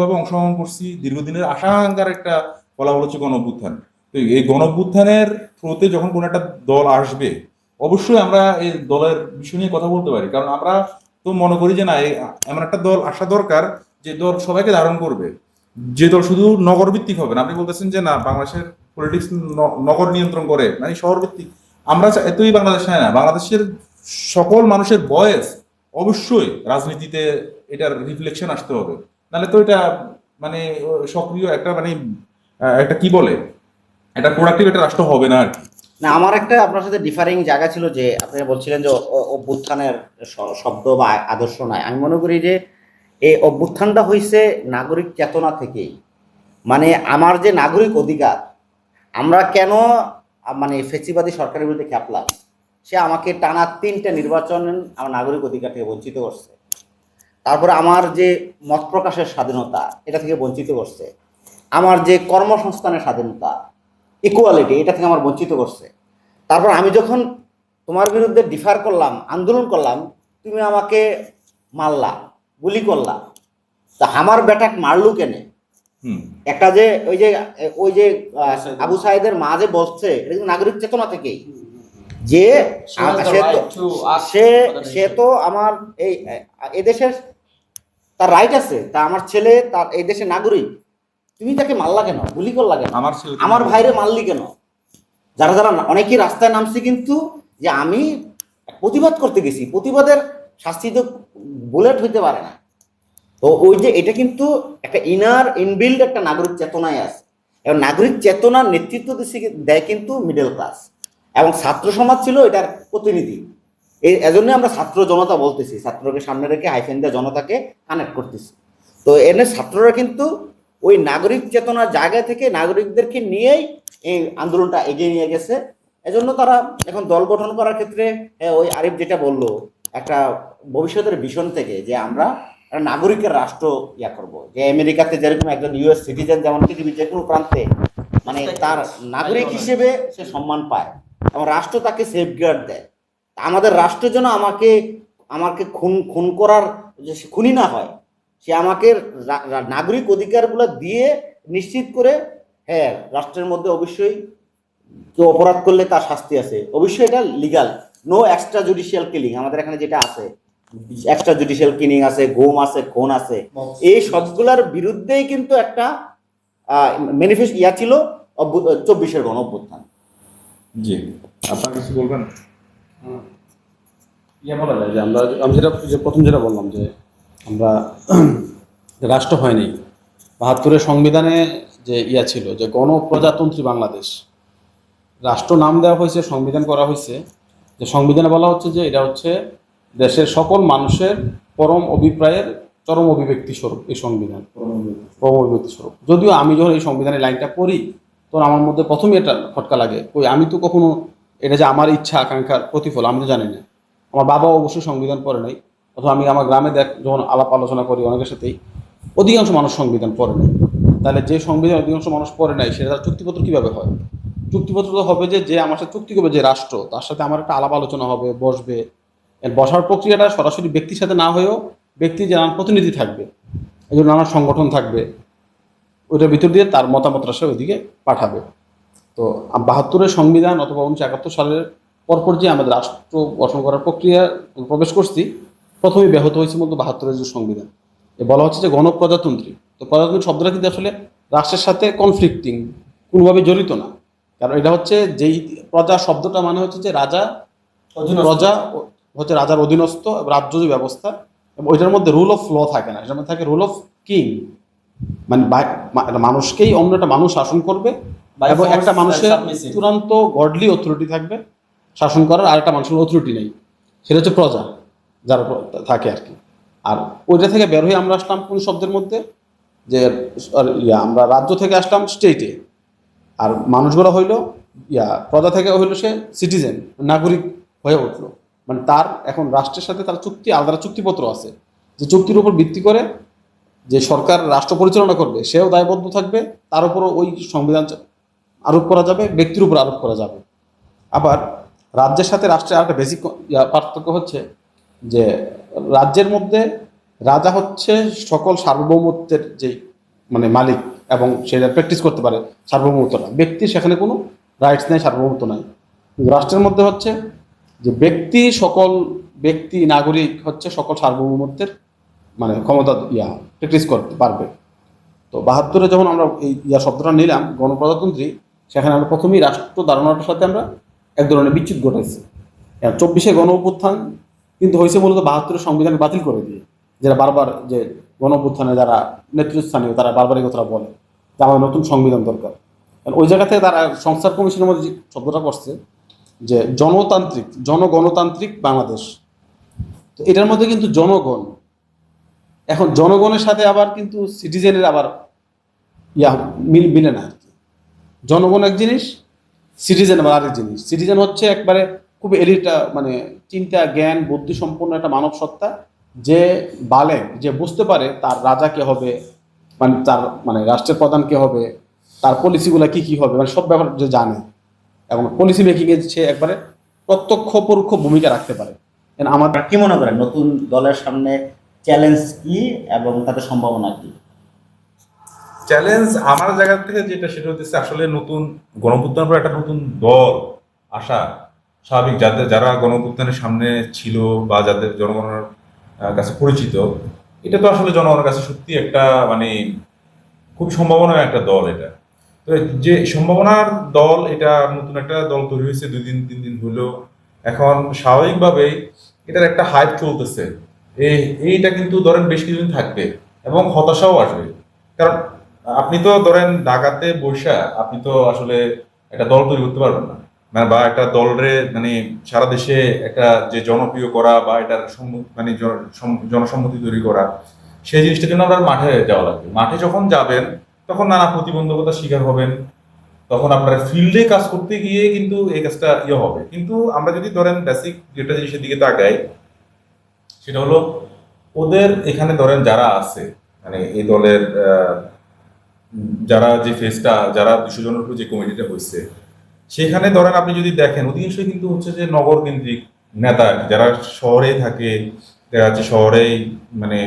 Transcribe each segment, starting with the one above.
ভাবে অংশগ্রহণ করছি, দীর্ঘদিনের আশাঙ্কার একটা ফলাফল হচ্ছে গণ অভ্যুত্থান তো এই গণ অভ্যুত্থানের থ্রুতে যখন কোনো একটা দল আসবে, অবশ্যই আমরা এই দলের বিষয় নিয়ে কথা বলতে পারি। কারণ আমরা তো মনে করি যে না এমন একটা দল আসা দরকার যে দল সবাইকে ধারণ করবে। যে দল শুধু নগর ভিত্তিক হবে না, আপনি বলতেছেন যে না, বাংলাদেশের পলিটিক্স নগর নিয়ন্ত্রণ করে মানে শহর ভিত্তিক আমরা এতই বাংলাদেশ না, বাংলাদেশের সকল মানুষের বয়স অবশ্যই রাজনীতিতে এটার রিফ্লেকশন আসতে হবে। নাহলে তো এটা মানে সক্রিয় একটা মানে একটা কি বলে? একটা প্রোডাক্টিভ একটা রাষ্ট্র হবে না আর কি। না, আমার একটা আপনার সাথে ডিফারিং জায়গা ছিল যে আপনি বলছিলেন যে অভ্যুত্থানের শব্দ বা আদর্শ নাই আমি মনে করি যে এই অভ্যুত্থানটা হয়েছে নাগরিক চেতনা থেকেই। মানে আমার যে নাগরিক অধিকার, আমরা কেন মানে ফেসিবাদী সরকারের বিরুদ্ধে খ্যাপলাম সে আমাকে টানা তিনটা নির্বাচন আমার নাগরিক অধিকার থেকে বঞ্চিত করছে। তারপরে আমার যে মত প্রকাশের স্বাধীনতা এটা থেকে বঞ্চিত করছে। আমার যে কর্মসংস্থানের স্বাধীনতা ইকুয়ালিটি এটা থেকে আমার বঞ্চিত করছে। তারপর আমি যখন তোমার বিরুদ্ধে ডিফার করলাম আন্দোলন করলাম তুমি আমাকে মারলা গুলি করলা। তা আমার বেটাক মারলু কেনে? একটা যে ওই যে ওই যে আবু সাহেদের মা যে বসছে এটা কিন্তু নাগরিক চেতনা থেকেই। যে সে সে সে তো আমার এই এদেশের তার রাইট আছে তা আমার ছেলে তার এই দেশের নাগরিক তুমি তাকে মারলা কেন? গুলি করলা কেন? আমার ছেলে আমার ভাইরে মারলি কেন? যারা যারা না- অনেকেই রাস্তায় নামছে কিন্তু যে আমি প্রতিবাদ করতে গেছি প্রতিবাদের শাস্তি তো বুলেট হইতে পারে না। তো ওই যে এটা কিন্তু একটা ইনার ইনবিল্ড একটা নাগরিক চেতনায় আছে। এবং নাগরিক চেতনার নেতৃত্ব দিচ্ছে দেয় কিন্তু মিডল ক্লাস এবং ছাত্র সমাজ ছিল এটার প্রতিনিধি। এই এজন্য আমরা ছাত্র জনতা বলতেছি ছাত্রকে সামনে রেখে হাইফেন দিয়ে জনতাকে কানেক্ট করতেছি। তো এনে ছাত্ররা কিন্তু ওই নাগরিক চেতনার জায়গা থেকে নাগরিকদেরকে নিয়েই এই আন্দোলনটা এগিয়ে নিয়ে গেছে। এজন্য তারা এখন দল গঠন করার ক্ষেত্রে ওই আরিফ যেটা বলল একটা ভবিষ্যতের ভীষণ থেকে যে আমরা একটা নাগরিকের রাষ্ট্র ইয়া করব। যে আমেরিকাতে যেরকম একজন ইউএস সিটিজেন যেমন পৃথিবীর যে কোনো প্রান্তে মানে তার নাগরিক হিসেবে সে সম্মান পায়। এবং রাষ্ট্র তাকে সেফগার্ড দেয়। আমাদের রাষ্ট্র যেন আমাকে আমাকে খুন খুন করার যে খুনি না হয় সে আমাকে নাগরিক অধিকারগুলো দিয়ে নিশ্চিত করে হ্যাঁ রাষ্ট্রের মধ্যে অবশ্যই কেউ অপরাধ করলে তার শাস্তি আছে। অবশ্যই এটা legal no extra judicial killing আমাদের এখানে যেটা আছে এক্সট্রা জুডিশিয়াল কিলিং আছে গুম আছে খুন আছে। এই সবগুলোর বিরুদ্ধেই কিন্তু একটা ম্যানিফেস্ট ইয়া ছিল চব্বিশের গণ অভ্যুত্থান জি। আপনার কিছু বলবেন? ইয়ে বলা যায় যে আমরা আমি যেটা যে প্রথম যেটা বললাম যে আমরা রাষ্ট্র হয়নি। বাহাত্তরের সংবিধানে যে ইয়া ছিল যে গণপ্রজাতন্ত্রী বাংলাদেশ রাষ্ট্র নাম দেওয়া হয়েছে সংবিধান করা হয়েছে। যে সংবিধানে বলা হচ্ছে যে এটা হচ্ছে দেশের সকল মানুষের পরম অভিপ্রায়ের চরম অভিব্যক্তি স্বরূপ এই সংবিধান। পরম অভিব্যক্তি স্বরূপ। যদিও আমি যখন এই সংবিধানের লাইনটা পড়ি তখন আমার মধ্যে প্রথমে এটা ফটকা লাগে। ওই আমি তো কখনো এটা যে আমার ইচ্ছা আকাঙ্ক্ষার প্রতিফল, আমি তো জানি না। আমার বাবা অবশ্যই সংবিধান পড়ে নাই, অথবা আমি আমার গ্রামে দেখ, যখন আলাপ আলোচনা করি অনেকের সাথেই, অধিকাংশ মানুষ সংবিধান পড়ে নাই। তাহলে যে সংবিধান অধিকাংশ মানুষ পড়ে নাই, সেটা তার চুক্তিপত্র কীভাবে হয়? চুক্তিপত্র তো হবে যে যে আমার সাথে চুক্তি করবে যে রাষ্ট্র, তার সাথে আমার একটা আলাপ আলোচনা হবে, বসবে। বসার প্রক্রিয়াটা সরাসরি ব্যক্তির সাথে না হয়েও ব্যক্তি যে নানান প্রতিনিধি থাকবে, এই জন্য নানান সংগঠন থাকবে ওইটার ভিতর দিয়ে তার মতামতটা সে ওইদিকে পাঠাবে। তো বাহাত্তরের সংবিধান অথবা উনিশশো একাত্তর সালের পরপর যে আমাদের রাষ্ট্র গঠন করার প্রক্রিয়া প্রবেশ করছি প্রথমেই ব্যাহত হয়েছে মূলত বাহাত্তরের যে সংবিধান। এ বলা হচ্ছে যে গণপ্রজাতন্ত্রী। তো প্রজাতন্ত্রী শব্দটা কিন্তু আসলে রাষ্ট্রের সাথে কনফ্লিক্টিং কোনোভাবে জড়িত না। কারণ এটা হচ্ছে যেই প্রজা শব্দটা মানে হচ্ছে যে রাজা প্রজা হচ্ছে রাজার অধীনস্থ রাজ্য যে ব্যবস্থা এবং ওইটার মধ্যে রুল অফ ল থাকে না। এটার মধ্যে থাকে রুল অফ কিং মানে মানুষকেই অন্য একটা মানুষ শাসন করবে এবং একটা মানুষের চূড়ান্ত গডলি অথরিটি থাকবে শাসন করার আর একটা মানুষের অথরিটি নেই। সেটা হচ্ছে প্রজা যারা থাকে আর কি। আর ওইটা থেকে বের হয়ে আমরা আসলাম কোন শব্দের মধ্যে? যে ইয়া আমরা রাজ্য থেকে আসলাম স্টেটে আর মানুষগুলো হইল ইয়া প্রজা থেকে হইল সে সিটিজেন নাগরিক হয়ে উঠল। মানে তার এখন রাষ্ট্রের সাথে তার চুক্তি আলাদা চুক্তিপত্র আছে। যে চুক্তির উপর ভিত্তি করে যে সরকার রাষ্ট্র পরিচালনা করবে, সেও দায়বদ্ধ থাকবে, তার উপরও ওই সংবিধান আরোপ করা যাবে, ব্যক্তির উপর আরোপ করা যাবে। আবার রাজ্যের সাথে রাষ্ট্রের আরেকটা বেসিক পার্থক্য হচ্ছে যে রাজ্যের মধ্যে রাজা হচ্ছে সকল সার্বভৌমত্বের যে মানে মালিক এবং সেটা প্র্যাকটিস করতে পারে সার্বভৌমত্বটা। ব্যক্তি সেখানে কোনো রাইটস নেই, সার্বভৌমত্ব নাই। রাষ্ট্রের মধ্যে হচ্ছে যে ব্যক্তি সকল, ব্যক্তি নাগরিক হচ্ছে সকল সার্বভৌমত্বের মানে ক্ষমতা ইয়া প্র্যাকটিস করতে পারবে। তো বাহাত্তরে যখন আমরা এই ইয়া শব্দটা নিলাম, গণপ্রজাতন্ত্রী, সেখানে আমরা প্রথমেই রাষ্ট্র ধারণাটার সাথে আমরা এক ধরনের বিচ্যুত ঘটাইছি। চব্বিশে গণ অভ্যুত্থান কিন্তু হয়েছে মূলত বাহাত্তরের সংবিধান বাতিল করে দিয়ে যারা বারবার যে গণ অভ্যুত্থানে যারা নেতৃস্থানীয়, তারা বারবার এই কথাটা বলে যে আমাদের নতুন সংবিধান দরকার। ওই জায়গা থেকে তারা সংস্কার কমিশনের মধ্যে যে শব্দটা করছে যে জনতান্ত্রিক, জনগণতান্ত্রিক বাংলাদেশ। তো এটার মধ্যে কিন্তু জনগণ এখন জনগণের সাথে আবার কিন্তু সিটিজেনের আবার ইয়া মিল মিলে না আর কি। জনগণ এক জিনিস সিটিজেন আবার আরেক জিনিস। সিটিজেন হচ্ছে একবারে খুব এলিটা মানে চিন্তা, জ্ঞান বুদ্ধি সম্পন্ন একটা মানব সত্তা যে বালে, যে বুঝতে পারে তার রাজা কে হবে মানে তার মানে রাষ্ট্রের প্রধান কে হবে, তার পলিসিগুলো কি কি হবে মানে সব ব্যাপার যে জানে। এবং পলিসি মেকিং এ সে একবারে প্রত্যক্ষ পরোক্ষ ভূমিকা রাখতে পারে। আমার কি মনে করেন? নতুন দলের সামনে চ্যালেঞ্জ কি এবং তাদের সম্ভাবনা কি? চ্যালেঞ্জ আমার জায়গা থেকে যেটা সেটা হচ্ছে আসলে নতুন গণপুত্থানের পর একটা নতুন দল আসা স্বাভাবিক। যাদের, যারা গণপুত্থানের সামনে ছিল বা যাদের জনগণের কাছে পরিচিত, এটা তো আসলে জনগণের কাছে সত্যি একটা মানে খুব সম্ভাবনা একটা দল এটা। তো যে সম্ভাবনার দল, এটা নতুন একটা দল তৈরি হয়েছে, দুই দিন, তিন দিন হলো। এখন স্বাভাবিকভাবেই এটার একটা হাইপ চলতেছে। এইটা কিন্তু ধরেন বেশ কিছুদিন থাকবে এবং হতাশাও আসবে। কারণ আপনি তো ধরেন ঢাকাতে বৈশা আপনি তো আসলে একটা দল তৈরি করতে পারবেন না। মানে বা একটা দলরে মানে সারা দেশে একটা যে জনপ্রিয় করা বা এটার মানে জনসম্মতি তৈরি করা, সেই জিনিসটার জন্য আপনার মাঠে যাওয়া লাগবে। মাঠে যখন যাবেন, তখন নানা প্রতিবন্ধকতার শিকার হবেন। তখন আপনার ফিল্ডে কাজ করতে গিয়ে কিন্তু এই কাজটা ইয়ে হবে। কিন্তু আমরা যদি ধরেন বেসিক যেটা জিনিসের দিকে তাকাই সেটা হলো ওদের এখানে ধরেন যারা আছে মানে এই দলের যারা যে ফেসটা যারা দুশো জনের উপর যে কমিটিটা হয়েছে সেখানে ধরেন আপনি যদি দেখেন, অধিকাংশই কিন্তু হচ্ছে যে নগর কেন্দ্রিক নেতা যারা শহরে থাকে দেখা যাচ্ছে শহরেই মানে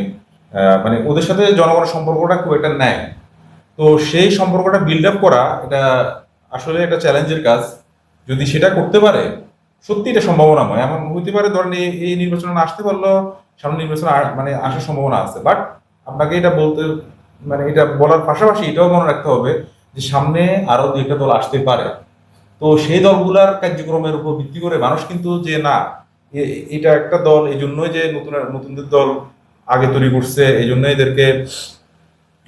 মানে ওদের সাথে জনগণের সম্পর্কটা খুব একটা নেয় তো সেই সম্পর্কটা বিল্ড আপ করা এটা আসলে একটা চ্যালেঞ্জের কাজ। যদি সেটা করতে পারে সত্যি এটা সম্ভাবনাময়। এমন হইতে পারে ধরেন এই- নির্বাচনে আসতে পারল, সামনে নির্বাচন মানে আসার সম্ভাবনা আছে। বাট আপনাকে এটা বলতে মানে এটা বলার পাশাপাশি এটাও মনে রাখতে হবে যে সামনে আরও দু একটা দল আসতে পারে। তো সেই দলগুলার কার্যক্রমের উপর ভিত্তি করে মানুষ কিন্তু যে না এটা একটা দল এই জন্যই যে নতুন নতুনদের দল আগে তৈরি করছে এই জন্য এদেরকে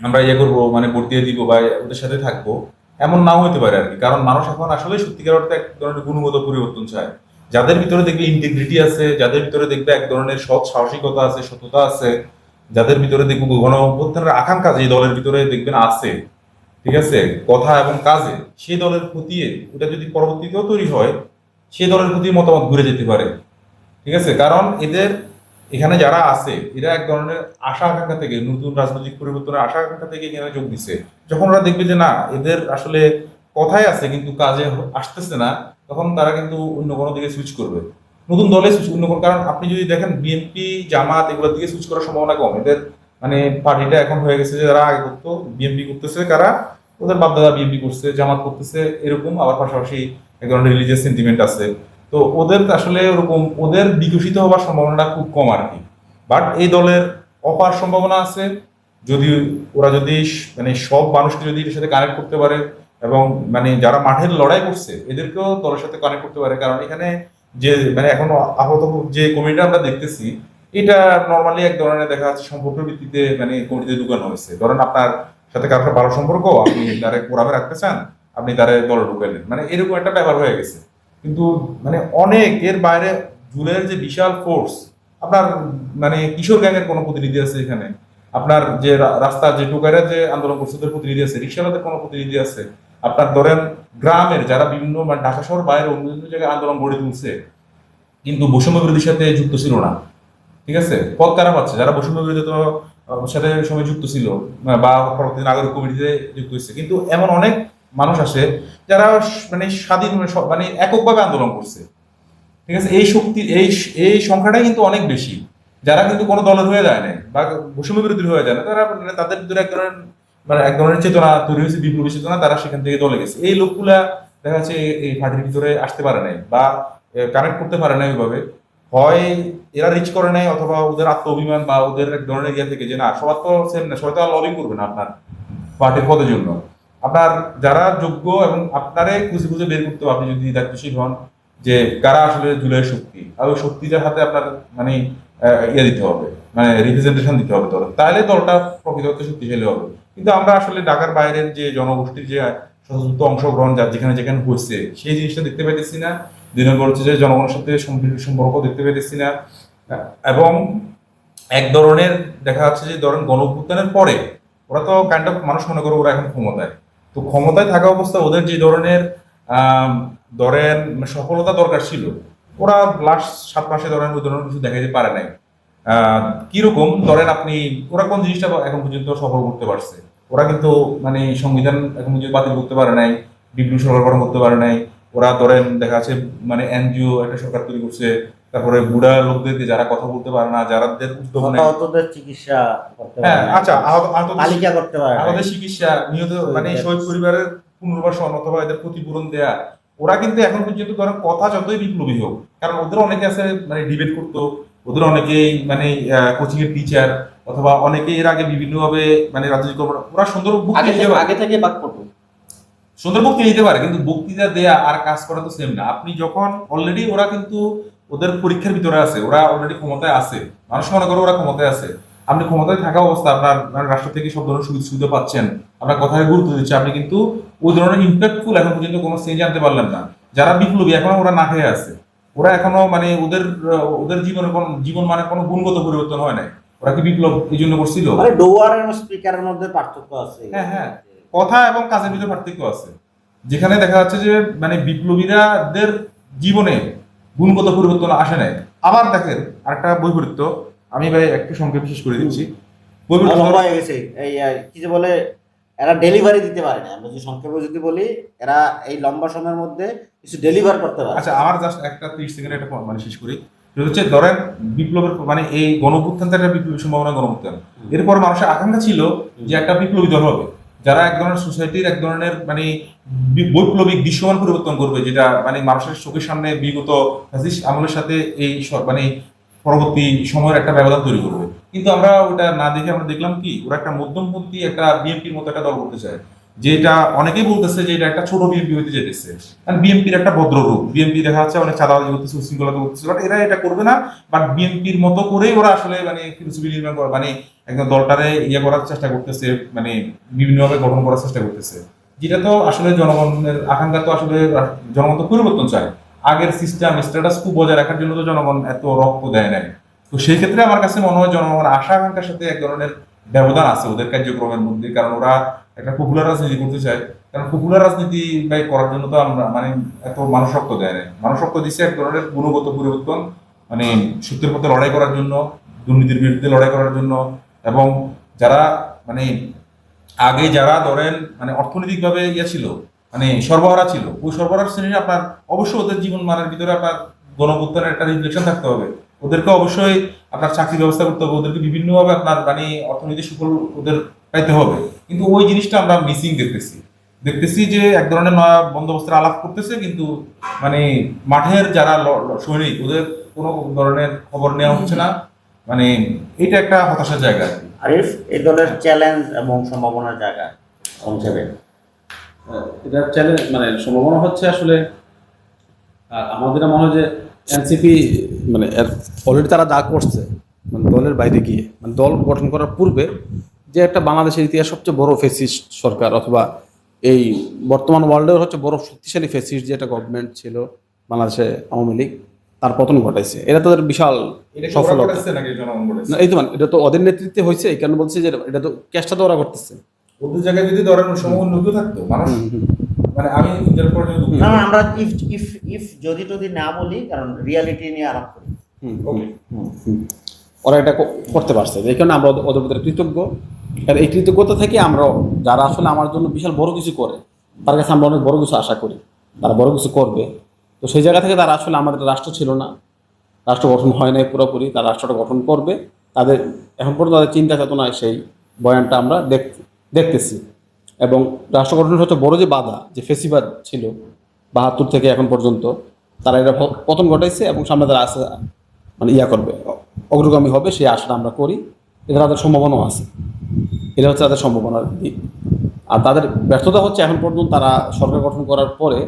আমরা ইয়ে করব মানে ভোট দিয়ে দিব বা ওদের সাথে থাকব, এমন নাও হতে পারে আর কি। কারণ মানুষ এখন আসলে সত্যিকার অর্থে এক ধরনের গুণগত পরিবর্তন চায়। যাদের ভিতরে দেখবে ইন্টিগ্রিটি আছে, যাদের ভিতরে দেখবে এক ধরনের সৎ সাহসিকতা আছে, সততা আছে, যাদের ভিতরে দেখবে গণ অভ্যুত্থানের আকাঙ্ক্ষা যে দলের ভিতরে দেখবেন আছে, ঠিক আছে? কথা এবং কাজে সেই দলের প্রতি ওটা যদি পরবর্তীতেও তৈরি হয় সেই দলের প্রতি মতামত ঘুরে যেতে পারে, ঠিক আছে? কারণ এদের, এখানে যারা আছে, এরা এক ধরনের আশা আকাঙ্ক্ষা থেকে, নতুন রাজনৈতিক পরিবর্তনের আশা আকাঙ্ক্ষা থেকে এখানে যোগ দিছে। যখন ওরা দেখবে যে না, এদের আসলে কথাই আছে, কিন্তু কাজে আসতেছে না তখন তারা কিন্তু অন্য কোনো দিকে সুইচ করবে। নতুন দলে switch- অন্য কোনো কারণ আপনি যদি দেখেন বিএনপি জামাত এগুলোর দিকে সুইচ করার সম্ভাবনা কম। এদের মানে পার্টিটা এখন হয়ে গেছে যে যারা আগে করতো বিএনপি করতেছে, কারা? ওদের বাপদাদা বিএনপি করছে, জামাত করতেছে, এরকম। আবার পাশাপাশি এক ধরনের রিলিজিয়াস সেন্টিমেন্ট আছে। তো ওদের আসলে ওরকম, ওদের বিকশিত হওয়ার সম্ভাবনাটা খুব কম আর কি। বাট এই দলের অপার সম্ভাবনা আছে। যদি ওরা যদি মানে সব মানুষকে যদি এটার সাথে কানেক্ট করতে পারে এবং মানে যারা মাঠের লড়াই করছে, এদেরকেও দলের সাথে কানেক্ট করতে পারে। কারণ এখানে যে মানে এখন আপাতত যে কমিটিটা আমরা দেখতেছি, এটা নর্মালি এক ধরনের দেখা যাচ্ছে সম্পর্কের ভিত্তিতে মানে কমিটিতে ঢুকানো হয়েছে। ধরেন আপনার সাথে কারোর ভালো সম্পর্ক, আপনি তারে কোরামে রাখতে চান, আপনি তারে দলে ঢুকাইলেন মানে এরকম একটা ব্যাপার হয়ে গেছে। কিন্তু মানে অনেক, এর বাইরে জুলের যে বিশাল ফোর্স আপনার মানে কিশোর গ্যাংয়ের কোনো প্রতিনিধি আছে এখানে? আপনার যে রা- রাস্তার যে টোকাইরা যে আন্দোলন করছে প্রতিনিধি আছে? রিক্সাওয়ালাদের কোনো প্রতিনিধি আছে? আপনার ধরেন গ্রামের যারা বিভিন্ন মানে ঢাকা শহর বাইরে অন্য জায়গায় আন্দোলন গড়ে তুলছে, কিন্তু বৈষম্য বিরোধীর সাথে যুক্ত ছিল না। ঠিক আছে? পদ কারা পাচ্ছে? যারা বৈষম্য বিরোধী সাথে সময় যুক্ত ছিল, বা পরবর্তী নাগরিক কমিটিতে যুক্ত হয়েছে। কিন্তু এমন অনেক মানুষ আছে যারা মানে স্বাধীন মানে মানে এককভাবে আন্দোলন করছে। ঠিক আছে? এই শক্তি, এই এই সংখ্যাটাই কিন্তু অনেক বেশি। যারা কিন্তু কোনো দলের হয়ে যায় না বা বৈষম্য বিরোধী হয়ে যায় না, তারা মানে তাদের ভিতরে এক ধরনের মানে এক ধরনের চেতনা তৈরি হয়েছে বিপ্লবী চেতনা, তারা সেখান থেকে দলে গেছে। এই লোকগুলা দেখা যাচ্ছে এই- পার্টির ভিতরে আসতে পারে নাই বা কানেক্ট করতে পারে নাই ওইভাবে। হয় এরা রিচ করে নাই অথবা ওদের আত্ম অভিমান বা ওদের এক ধরনের ইয়ে থেকে যে না, সবার তো সেম না, সবাই তো লবিং করবে না আপনার পার্টির পদের জন্য। আপনার যারা যোগ্য এবং আপনারে খুঁজে খুঁজে বের করতে আপনি যদি দায়িত্বশীল হন যে কারা আসলে জুলাইয়ের শক্তি, আর ওই শক্তিটার হাতে আপনার মানে ইয়ে দিতে হবে মানে রিপ্রেজেন্টেশন দিতে হবে তাহলে দলটা প্রকৃত শক্তিশালী হবে। কিন্তু আমরা আসলে ঢাকার বাইরের যে জনগোষ্ঠীর যে স্বতন্ত্র অংশগ্রহণ যার যেখানে যেখানে হয়েছে, সেই জিনিসটা দেখতে পাইতেছি না। হচ্ছে যে জনগণের সাথে সম্পর্ক দেখতে পাইতেছি না। এবং এক ধরনের দেখা যাচ্ছে যে ধরেন গণ পরে ওরা তো কাইন্ড অফ মানুষ মনে করে ওরা এখন ক্ষমতায়। তো ক্ষমতায় থাকা অবস্থা ওদের যে ধরনের ধরেন সফলতা দরকার ছিল, ওরা লাস্ট সাত মাসে ধরেন ওই ধরনের কিছু দেখাইতে পারে নাই। কীরকম? ধরেন আপনি, ওরা কোন জিনিসটা এখন পর্যন্ত সফল করতে পারছে? ওরা কিন্তু মানে সংবিধান এখন পর্যন্ত বাতিল করতে পারে নাই বিপ্লব সরকার গঠন করতে পারে নাই ওরা ধরেন দেখা যাচ্ছে মানে এনজিও একটা সরকার তৈরি করছে তারপরে বুড়া লোকদেরকে যারা কথা বলতে পারে না যারা উদ্যোগ নেয় চিকিৎসা হ্যাঁ আচ্ছা আহত আহত তালিকা করতে পারে আমাদের চিকিৎসা নিহত মানে শহীদ পরিবারের পুনর্বাসন অথবা এদের ক্ষতিপূরণ দেয়া ওরা কিন্তু এখন পর্যন্ত ধরেন কথা যতই বিপ্লবী হোক কারণ ওদের অনেকে আছে মানে ডিবেট করতো ওদের অনেকেই মানে কোচিং এর টিচার অথবা অনেকে এর আগে বিভিন্ন ভাবে মানে রাজনৈতিক ওরা সুন্দর আগে থেকে আগে থেকে বাক করব সুন্দর বক্তৃতা দিতে পারে কিন্তু বক্তৃতা দেয়া আর কাজ করা তো সেম না। আপনি যখন অলরেডি ওরা কিন্তু ওদের পরীক্ষার ভিতরে আছে ওরা অলরেডি ক্ষমতায় আছে। মানুষ মনে করে ওরা ক্ষমতায় আছে। আপনি ক্ষমতায় থাকা অবস্থা আপনার মানে রাষ্ট্র থেকে সব ধরনের সুবিধা সুবিধা পাচ্ছেন। আপনার কথায় গুরুত্ব দিচ্ছে আপনি কিন্তু ওই ধরনের ইম্প্যাক্টফুল এখন পর্যন্ত কোনো চেঞ্জ আনতে পারলেন না। যারা বিপ্লবী এখনও ওরা না খেয়ে আছে। ওরা এখনও মানে ওদের ওদের জীবনের কোন জীবন মানে কোনো গুণগত পরিবর্তন হয় নাই। ওরা কি বিপ্লব এই জন্য করছিল? মানে ডোয়ার এবং স্পিকারের মধ্যে পার্থক্য আছে। হ্যাঁ, হ্যাঁ। কথা এবং কাজের ভিতরে পার্থক্য আছে। যেখানে দেখা যাচ্ছে যে মানে বিপ্লবীরাদের জীবনে গুণগত পরিবর্তন আসে নাই। আবার দেখেন আরেকটা বৈপরীত্য আমি ভাই একটু সংক্ষেপ শেষ করে দিচ্ছি। বৈপরীত্য হয়ে গেছে এই কি যে বলে এরা ডেলিভারি দিতে পারে না। আমরা যদি সংক্ষেপে যদি বলি এরা এই লম্বা সময়ের মধ্যে কিছু ডেলিভার করতে পারে। আচ্ছা আমার জাস্ট একটা ত্রিশ সেকেন্ড একটা মানে শেষ করি। সেটা হচ্ছে ধরেন বিপ্লবের মানে এই গণপুত্থান একটা বিপ্লবী সম্ভাবনা গণপুত্থান এরপর মানুষের আকাঙ্ক্ষা ছিল যে একটা বিপ্লবী দল হবে যারা এক ধরনের সোসাইটির এক ধরনের মানে বৈপ্লবিক দৃশ্যমান পরিবর্তন করবে যেটা মানে মানুষের চোখের সামনে বিগত আমলের সাথে এই মানে পরবর্তী সময়ের একটা ব্যবধান তৈরি করবে। কিন্তু আমরা ওটা না দেখে আমরা দেখলাম কি, ওরা একটা মধ্যমপন্থী একটা বিএনপির মতো একটা দল করতে চায়, যেটা অনেকেই বলতেছে যে এটা একটা ছোট বিএনপি হইতে যেতেছে। কারণ বিএনপির একটা ভদ্র রূপ। বিএনপি দেখা যাচ্ছে অনেক চাঁদাবাজি করতেছে উশৃঙ্খলতা করতেছে বাট এরা এটা করবে না বাট বিএনপির মতো করেই ওরা আসলে মানে ফিলোসফি নির্মাণ করে মানে একদম দলটারে ইয়ে করার চেষ্টা করতেছে মানে বিভিন্নভাবে গঠন করার চেষ্টা করতেছে। যেটা তো আসলে জনগণের আকাঙ্ক্ষা তো আসলে জনগণ তো পরিবর্তন চায়। আগের সিস্টেম স্ট্যাটাস কু বজায় রাখার জন্য তো জনগণ এত রক্ত দেয় নাই। তো সেই ক্ষেত্রে আমার কাছে মনে হয় জনগণের আশা আকাঙ্ক্ষার সাথে এক ধরনের ব্যবধান আছে ওদের কার্যক্রমের মধ্যে, কারণ ওরা একটা পপুলার রাজনীতি করতে চায়। কারণ পপুলার রাজনীতি ভাই করার জন্য তো আমরা মানে এত মানুষ রক্ত দেয় না মানুষ রক্ত দিচ্ছে এক ধরনের গুণগত পরিবর্তন মানে সত্যের পথে লড়াই করার জন্য, দুর্নীতির বিরুদ্ধে লড়াই করার জন্য, এবং যারা মানে আগে যারা ধরেন মানে অর্থনৈতিকভাবে ইয়ে ছিল মানে সরবরাহ ছিল, ওই সরবরাহ শ্রেণির আপনার অবশ্যই ওদের জীবন মানের ভিতরে আপনার গণভুত্থানের একটা রিফ্লেকশন থাকতে হবে। ওদেরকে অবশ্যই আপনার চাকরির ব্যবস্থা করতে হবে। ওদেরকে বিভিন্নভাবে আপনার মানে অর্থনৈতিক সুফল ওদের পাইতে হবে। কিন্তু ওই জিনিসটা আমরা মিসিং দেখতেছি। দেখতেছি যে এক ধরনের নয়া বন্দোবস্তের আলাপ করতেছে কিন্তু মানে মাঠের যারা সৈনিক ওদের কোনো ধরনের খবর নেওয়া হচ্ছে না। মানে এটা একটা হতাশার জায়গা আর কি। আরিফ এই দলের চ্যালেঞ্জ এবং সম্ভাবনার জায়গা সংক্ষেপে এটা চ্যালেঞ্জ মানে সম্ভাবনা হচ্ছে আসলে আমাদের মনে হয় যে এনসিপি মানে অলরেডি তারা যা করছে মানে দলের বাইরে গিয়ে মানে দল গঠন করার পূর্বে যে একটা বাংলাদেশের ইতিহাস সবচেয়ে বড় ফেসিস্ট সরকার অথবা এই বর্তমান ওয়ার্ল্ডের হচ্ছে বড় শক্তিশালী ফেসিস্ট যে একটা গভর্নমেন্ট ছিল বাংলাদেশে আওয়ামী লীগ তার পতন ঘটাইছে। এটা তাদের বিশাল সফলতা। না এই তো মানে এটা তো ওদের নেতৃত্বে হয়েছে এই কারণে বলছি যে এটা তো ক্যাশটা তো ওরা করতেছে। ওদের জায়গায় যদি ধরেন সময় উন্নত থাকতো মানুষ মানে আমি না না আমরা ইফ ইফ ইফ যদি যদি না বলি কারণ রিয়ালিটি নিয়ে আলাপ করি। হুম, হুম, হুম। ওরা এটা করতে পারছে। এই কারণে আমরা ওদের- ওদের প্রতি কৃতজ্ঞ। আর এই কৃতজ্ঞতা থেকে আমরা যারা আসলে আমার জন্য বিশাল বড় কিছু করে তার কাছে আমরা অনেক বড় কিছু আশা করি। তারা বড় কিছু করবে। তো সেই জায়গা থেকে তারা আসলে আমাদের রাষ্ট্র ছিল না। রাষ্ট্র গঠন হয় নাই পুরোপুরি। তারা রাষ্ট্রটা গঠন করবে। তাদের এখন পর্যন্ত তাদের চিন্তা চেতনায় সেই বয়ানটা আমরা দেখ দেখতেছি। এবং রাষ্ট্র গঠনের হচ্ছে বড় যে বাধা, যে ফেসিবাদ ছিল বাহাত্তর থেকে এখন পর্যন্ত, তারা এটা পতন ঘটাইছে এবং সামনে তারা আসে মানে ইয়া করবে, অগ্রগামী হবে, সেই আশাটা আমরা করি। এটা তাদের সম্ভাবনাও আছে। এটা হচ্ছে তাদের সম্ভাবনার দিক আর তাদের ব্যর্থতা হচ্ছে এখন পর্যন্ত তারা সরকার গঠন করার পরে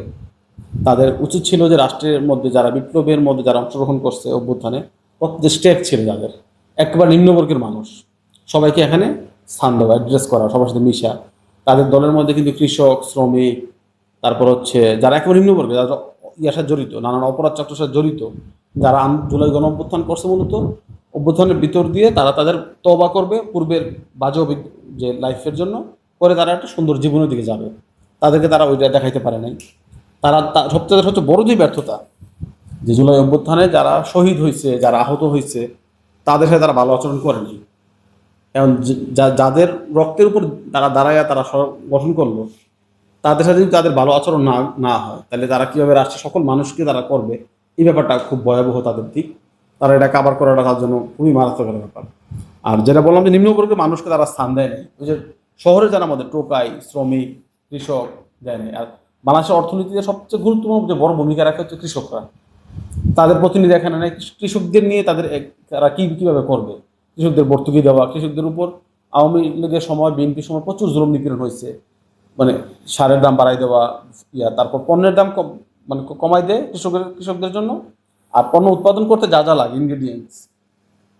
তাদের উচিত ছিল যে রাষ্ট্রের মধ্যে যারা বিপ্লবের মধ্যে যারা অংশগ্রহণ করছে অভ্যুত্থানে যে স্টেপ ছিল যাদের। একেবারে নিম্নবর্গের মানুষ। সবাইকে এখানে স্থান দেওয়া, অ্যাড্রেস করা, সবার সাথে মিশা। তাদের দলের মধ্যে কিন্তু কৃষক, শ্রমিক, তারপর হচ্ছে যারা একেবারে নিম্নবর্গে যারা ইয়ার সাথে জড়িত, নানান অপরাধ চক্রের সাথে জড়িত, যারা জুলাই গণ অভ্যুত্থান করছে মূলত, অভ্যুত্থানের ভিতর দিয়ে তারা তাদের তবা করবে পূর্বের বাজে যে লাইফের জন্য করে তারা একটা সুন্দর জীবনের দিকে যাবে। তাদেরকে তারা ওইটা দেখাইতে পারে নাই। তারা সবচেয়ে সবচেয়ে বড় যে ব্যর্থতা, যে জুলাই অভ্যুত্থানে যারা শহীদ হয়েছে যারা আহত হয়েছে তাদের সাথে তারা ভালো আচরণ করেনি এখন যাদের রক্তের উপর তারা দাঁড়ায় তারা গঠন করল, তাদের সাথে যদি তাদের ভালো আচরণ না না হয়, তাহলে তারা কীভাবে রাষ্ট্রের সকল মানুষকে তারা করবে? এই ব্যাপারটা খুব ভয়াবহ তাদের দিক। তারা এটা কাবার করাটা তার জন্য খুবই মারাত্মক ব্যাপার। আর যেটা বললাম যে নিম্নবর্গের মানুষকে তারা স্থান দেয় নাই। ওই যে শহরে যারা আমাদের টোকাই, শ্রমিক, কৃষক দেয় আর বাংলাদেশের অর্থনীতিতে সবচেয়ে গুরুত্বপূর্ণ যে বড় ভূমিকা রাখে হচ্ছে কৃষকরা। তাদের প্রতিনিধি এখানে নেই। কৃষকদের নিয়ে তাদের তারা কী, কীভাবে করবে? কৃষকদের ভর্তুকি দেওয়া, কৃষকদের উপর আওয়ামী লীগের সময়, বিএনপির সময় প্রচুর জুলুম নিপীড়ন হয়েছে। মানে সারের দাম বাড়াই দেওয়া, ইয়া, তারপর পণ্যের দাম কম মানে কমাই দেয় কৃষকের, কৃষকদের জন্য। আর পণ্য উৎপাদন করতে যা যা লাগে ইনগ্রিডিয়েন্টস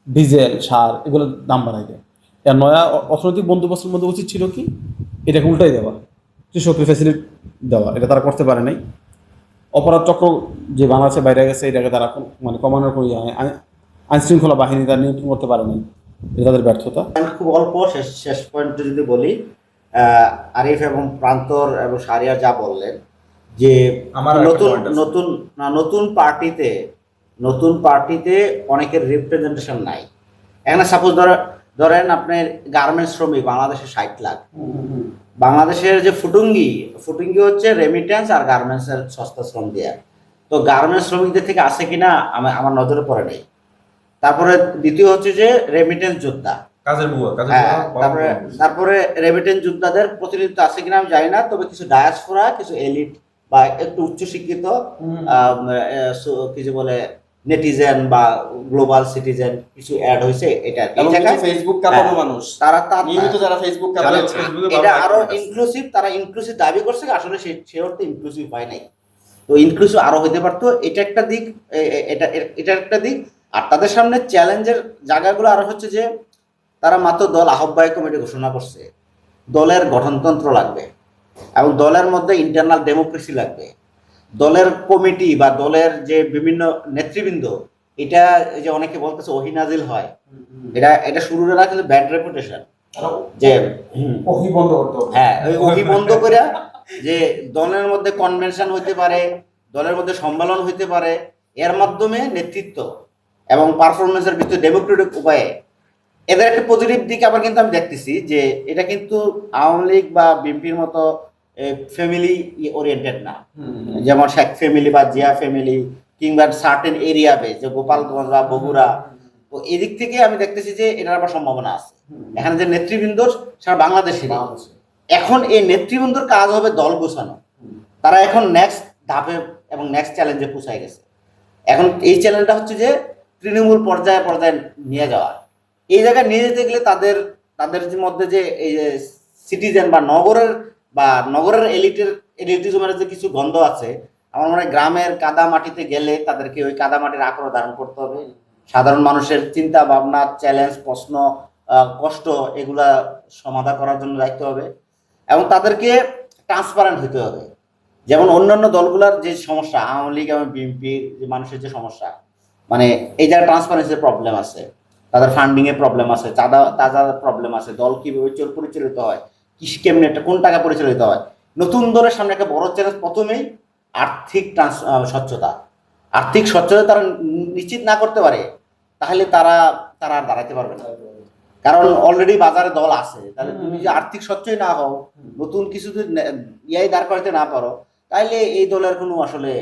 ডিজেল, সার এগুলোর দাম বাড়াই দেয়। এর নয়া অর্থনৈতিক বন্দোবস্তের মধ্যে উচিত ছিল কি? এটাকে উল্টাই দেওয়া কৃষককে ফ্যাসিলিটি দেওয়া। এটা তারা করতে পারে নাই। অপরাধ চক্র যে বাংলাদেশে বাইরে গেছে, এটাকে তারা মানে কমানোর কোনো আইনশৃঙ্খলা বাহিনী তারা নিয়ন্ত্রণ করতে পারে নাই এটা তাদের ব্যর্থতা। আমি খুব অল্প শেষ শেষ পয়েন্টে যদি বলি আরিফ এবং প্রান্তর এবং সারিয়া যা বললেন যে আমার নতুন নতুন না, নতুন পার্টিতে নতুন পার্টিতে অনেকের রিপ্রেজেন্টেশন নাই। এখানে সাপোজ ধর ধরেন আপনার গার্মেন্টস শ্রমিক বাংলাদেশে ষাট লাখ। বাংলাদেশের যে ফুটুঙ্গি ফুটুঙ্গি হচ্ছে রেমিটেন্স আর গার্মেন্টসের সস্তা শ্রম দেয়া। তো গার্মেন্টস শ্রমিকদের থেকে আসে কিনা আমার আমার নজরে পড়ে নেই। তারপরে দ্বিতীয় হচ্ছে যে রেমিটেন্স যোদ্ধা। কাজের বুয়া কাজের হ্যাঁ, তারপরে তারপরে রেমিটেন্স যোদ্ধাদের প্রতিনিধিত্ব আছে কিনা আমি জানি না তবে কিছু ডায়াসফোরা কিছু এলিট বা একটু উচ্চশিক্ষিত আহ, আহ, কিছু বলে নেটিজেন বা গ্লোবাল সিটিজেন কিছু অ্যাড হয়েছে এটা ফেসবুক কাপানো হ্যাঁ। মানুষ। তারা তার নিয়মিত যারা ফেসবুক কাপাচ্ছে এটা আরও ইনক্লুসিভ তারা ইনক্লুসিভ দাবি করছে আসলে সে সে অর্থে ইনক্লুসিভ হয় নাই। তো ইনক্লুসিভ আরও হতে পারতো এটা একটা দিক এটা এটা একটা দিক। আর তাদের সামনে চ্যালেঞ্জের জায়গাগুলো আরও হচ্ছে যে তারা মাত্র দল আহ্বায়ক কমিটি ঘোষণা করছে। দলের গঠনতন্ত্র লাগবে এবং দলের মধ্যে ইন্টারনাল ডেমোক্রেসি লাগবে। দলের কমিটি বা দলের যে বিভিন্ন নেতৃবৃন্দ এটা এই যে অনেকে বলতেছে অহিনাজিল হয়। এটা এটা শুরুটা রাখলে ব্যাড রেপুটেশন যে হুম, ওহি বন্ধ করতে হ্যাঁ ওই ওহি বন্ধ করে যে দলের মধ্যে কনভেনশন হইতে পারে দলের মধ্যে সম্মেলন হইতে পারে এর মাধ্যমে নেতৃত্ব এবং পারফরমেন্সের ভিতরে ডেমোক্রেটিক উপায়ে। এদের একটা পজিটিভ দিক আবার কিন্তু আমি দেখতেছি যে এটা কিন্তু আওয়ামী লীগ বা বিএনপির মতো ফ্যামিলি ওরিয়েন্টেড না। যেমন শেখ ফ্যামিলি বা জিয়া ফ্যামিলি কিংবা সার্টেন এরিয়া বেস যে গোপালগঞ্জ বা বগুড়া। তো এদিক থেকে আমি দেখতেছি যে এটার আবার সম্ভাবনা আছে। এখানে যে নেতৃবৃন্দ সারা বাংলাদেশের। এখন এই নেতৃবৃন্দর কাজ হবে দল গোছানো। তারা এখন নেক্সট ধাপে এবং নেক্সট চ্যালেঞ্জে পৌঁছায় গেছে। এখন এই চ্যালেঞ্জটা হচ্ছে যে তৃণমূল পর্যায়ে পর্যায়ে নিয়ে যাওয়া এই জায়গায় নিয়ে যেতে গেলে তাদের তাদের মধ্যে যে এই যে সিটিজেন বা নগরের বা নগরের এলিটের এলিটিজমের যে কিছু গন্ধ আছে, আমার মনে হয় গ্রামের কাদা মাটিতে গেলে তাদেরকে ওই কাদা মাটির আকার ধারণ করতে হবে। সাধারণ মানুষের চিন্তা, ভাবনা চ্যালেঞ্জ প্রশ্ন কষ্ট এগুলা সমাধান করার জন্য রাখতে হবে এবং তাদেরকে ট্রান্সপারেন্ট হতে হবে। যেমন অন্যান্য দলগুলোর যে সমস্যা, আওয়ামী লীগ এবং বিএনপির যে মানুষের যে সমস্যা মানে এই জায়গায় ট্রান্সপারেন্সির প্রবলেম আছে, তাদের ফান্ডিং এর প্রবলেম আছে, চাঁদা, তাজা প্রবলেম আছে, দল কীভাবে চল পরিচালিত হয় কি কেমনি একটা, কোন টাকা পরিচালিত হয়, নতুন দলের সামনে একটা বড় চ্যালেঞ্জ প্রথমেই আর্থিক ট্রান্স স্বচ্ছতা। আর্থিক স্বচ্ছতা তারা নিশ্চিত না করতে পারে, তাহলে তারা তারা আর দাঁড়াতে পারবে না। কারণ অলরেডি বাজারে দল আছে, তাহলে তুমি যে আর্থিক স্বচ্ছই না হও, নতুন কিছু যদি ইয়াই দাঁড় করাতে না পারো, তাহলে এই দলের কোনো আসলে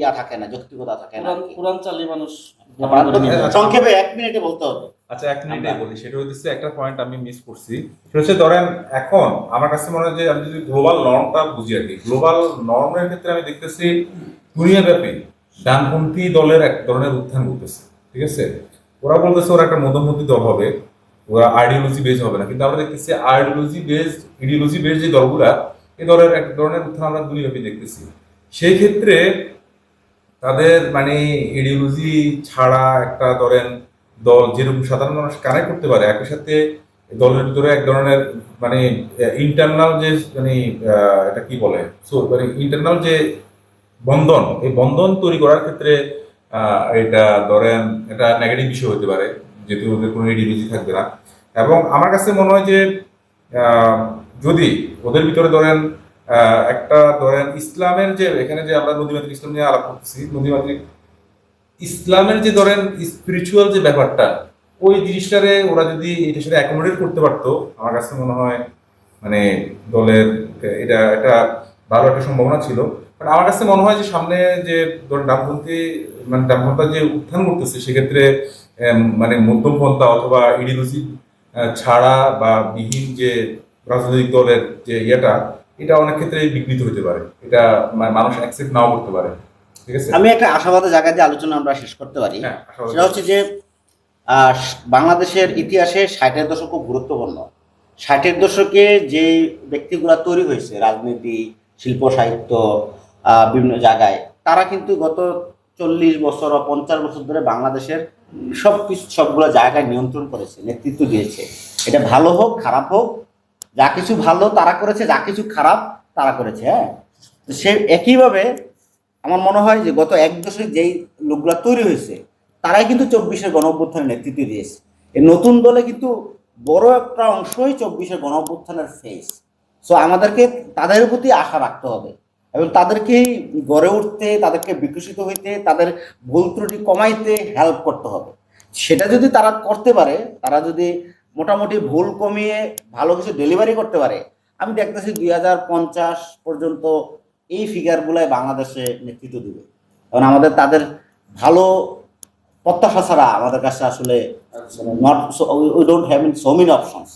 ইয়া থাকে না যৌক্তিকতা থাকে না কোরআন চালিয়ে মানুষ আচ্ছা। সংক্ষেপে এক মিনিটে বলতে হবে। আচ্ছা এক মিনিটে বলি সেটা হচ্ছে একটা পয়েন্ট আমি মিস করছি। সেটা হচ্ছে ধরেন এখন আমার কাছে মনে হয় যে আমি যদি গ্লোবাল নর্মটা বুঝি আর কি গ্লোবাল নর্মের ক্ষেত্রে আমি দেখতেছি দুনিয়াব্যাপী ডানপন্থী দলের এক ধরনের উত্থান ঘটতেছে ঠিক আছে? ওরা বলতেছে ওরা একটা মধ্যমপন্থী দল হবে ওরা আইডিওলজি বেজ হবে না কিন্তু আমরা দেখতেছি আইডিওলজি বেজ ইডিওলজি বেজ যে দলগুলা এই দলের এক ধরনের উত্থান আমরা দুনিয়াব্যাপী দেখতেছি। সেই ক্ষেত্রে তাদের মানে ইডিওলজি ছাড়া একটা ধরেন দল যেরকম সাধারণ মানুষ কানেক্ট করতে পারে, একই সাথে দলের ভিতরে এক ধরনের মানে ইন্টারনাল যে মানে এটা কি বলে? সো মানে ইন্টারনাল যে বন্ধন, এই বন্ধন তৈরি করার ক্ষেত্রে এটা ধরেন এটা নেগেটিভ বিষয় হতে পারে, যেহেতু ওদের কোনো ইডিওলজি থাকবে না। এবং আমার কাছে মনে হয় যে যদি ওদের ভিতরে ধরেন একটা ধরেন ইসলামের যে, এখানে যে আমরা নদীমাতৃক ইসলাম নিয়ে আলাপ করতেছি, নদীমাতৃক ইসলামের যে ধরেন স্পিরিচুয়াল যে ব্যাপারটা, ওই জিনিসটারে ওরা যদি এটার সাথে অ্যাকোমোডেট করতে পারতো, আমার কাছে মনে হয় মানে দলের এটা একটা ভালো একটা সম্ভাবনা ছিল। বাট আমার কাছে মনে হয় যে সামনে যে ধরেন ডানপন্থী মানে ডানপন্থা যে উত্থান করতেছে, সেক্ষেত্রে মানে মধ্যমপন্থা অথবা ইডিওলজি ছাড়া বা বিহীন যে রাজনৈতিক দলের যে ইয়েটা এটা অনেক ক্ষেত্রে বিঘ্নিত হতে পারে। এটা মানুষ অ্যাকসেপ্ট নাও করতে পারে। ঠিক আছে? আমি একটা আশাবাদী জায়গা দিয়ে আলোচনা আমরা শেষ করতে পারি। হ্যাঁ সেটা হচ্ছে যে বাংলাদেশের ইতিহাসে ষাটের দশক খুব গুরুত্বপূর্ণ। ষাটের দশকে যে ব্যক্তিগুলো তৈরি হয়েছে রাজনীতি শিল্প সাহিত্য বিভিন্ন জায়গায় তারা কিন্তু গত চল্লিশ বছর বা পঞ্চাশ বছর ধরে বাংলাদেশের সব কিছু সবগুলো জায়গায় নিয়ন্ত্রণ করেছে নেতৃত্ব দিয়েছে। এটা ভালো হোক খারাপ হোক যা কিছু ভালো তারা করেছে, যা কিছু খারাপ তারা করেছে হ্যাঁ? তো সে একইভাবে আমার মনে হয় যে গত এক দশকে যেই লোকগুলো তৈরি হয়েছে, তারাই কিন্তু চব্বিশের গণ অভ্যুত্থানের নেতৃত্ব দিয়েছে। এই নতুন দলে কিন্তু বড় একটা অংশই চব্বিশের গণ অভ্যুত্থানের ফেস সো আমাদেরকে তাদের প্রতি আশা রাখতে হবে এবং তাদেরকেই গড়ে উঠতে, তাদেরকে বিকশিত হইতে, তাদের ভুল ত্রুটি কমাইতে হেল্প করতে হবে। সেটা যদি তারা করতে পারে, তারা যদি মোটামুটি ভুল কমিয়ে ভালো কিছু ডেলিভারি করতে পারে। আমি দেখতেছি দুই হাজার পঞ্চাশ পর্যন্ত এই ফিগারগুলাই বাংলাদেশে নেতৃত্ব দেবে। কারণ আমাদের তাদের ভালো প্রত্যাশা ছাড়া আমাদের কাছে আসলে not we don't have so many options